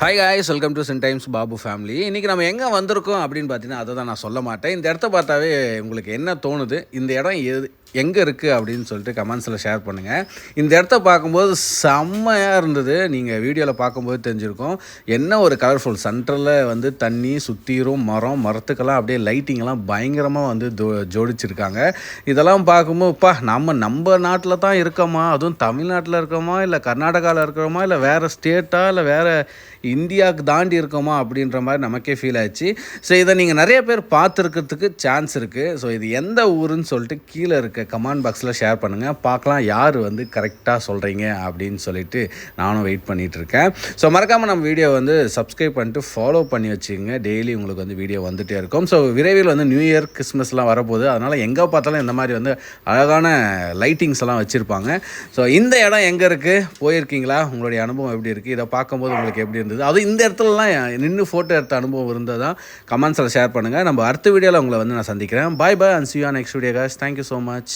Hi guys welcome to Chin times Babu family இன்றைக்கி நம்ம எங்கே வந்திருக்கோம் அப்படின்னு பார்த்தீங்கன்னா அதை தான் நான் சொல்ல மாட்டேன். இந்த இடத்த பார்த்தாவே உங்களுக்கு என்ன தோணுது? இந்த இடம் எது எங்கே இருக்குது அப்படின்னு சொல்லிட்டு கமெண்ட்ஸில் ஷேர் பண்ணுங்கள் இந்த இடத்த பார்க்கும்போது செம்மையாக இருந்தது. நீங்கள் வீடியோவில் பார்க்கும்போது தெரிஞ்சிருக்கும். என்ன ஒரு கலர்ஃபுல் சென்டரில் வந்து தண்ணி சுற்றிரும் மரம் மரத்துக்கெல்லாம் அப்படியே லைட்டிங்கெல்லாம் பயங்கரமாக வந்து ஜோடிச்சிருக்காங்க. இதெல்லாம் பார்க்கும்போதுப்பா நம்ம நம்ம நாட்டில் தான் இருக்கோமா? அதுவும் தமிழ்நாட்டில் இருக்கோமா? இல்லை கர்நாடகாவில் இருக்கிறோமா இல்லை வேறு ஸ்டேட்டா இல்லை வேறு இந்தியாவுக்கு தாண்டி இருக்கோமா அப்படின்ற மாதிரி நமக்கே ஃபீல் ஆச்சு ஸோ இதை நீங்கள் நிறைய பேர் பார்த்துருக்கிறதுக்கு சான்ஸ் இருக்குது ஸோ இது எந்த ஊருன்னு சொல்லிட்டு கீழே இருக்க கமெண்ட் பாக்ஸில் ஷேர் பண்ணுங்கள் பார்க்கலாம் யார் வந்து கரெக்டாக சொல்கிறீங்க அப்படின்னு சொல்லிட்டு நானும் வெயிட் பண்ணிகிட்டு இருக்கேன். ஸோ மறக்காமல் நம்ம வீடியோ வந்து சப்ஸ்கிரைப் பண்ணிட்டு ஃபாலோ பண்ணி வச்சுக்கோங்க. டெய்லி உங்களுக்கு வந்து வீடியோ வந்துகிட்டே இருக்கும். ஸோ விரைவில் வந்து நியூ இயர் கிறிஸ்மஸ்லாம் வரப்போகுது. அதனால் எங்கே பார்த்தாலும் இந்த மாதிரி வந்து அழகான லைட்டிங்ஸ் எல்லாம் வச்சுருப்பாங்க. ஸோ இந்த இடம் எங்கே இருக்குது போயிருக்கீங்களா? உங்களுடைய அனுபவம் எப்படி இருக்குது இதை பார்க்கும்போது உங்களுக்கு எப்படி இருந்தது? அதுவும் இந்த இடத்துலலாம் நின்று ஃபோட்டோ எடுத்த அனுபவம் இருந்தால் தான் கமெண்ட்ஸில் ஷேர் பண்ணுங்கள் நம்ம அடுத்த வீடியோவில் உங்களை வந்து நான் சந்திக்கிறேன். Bye bye and see you next video guys thank you so much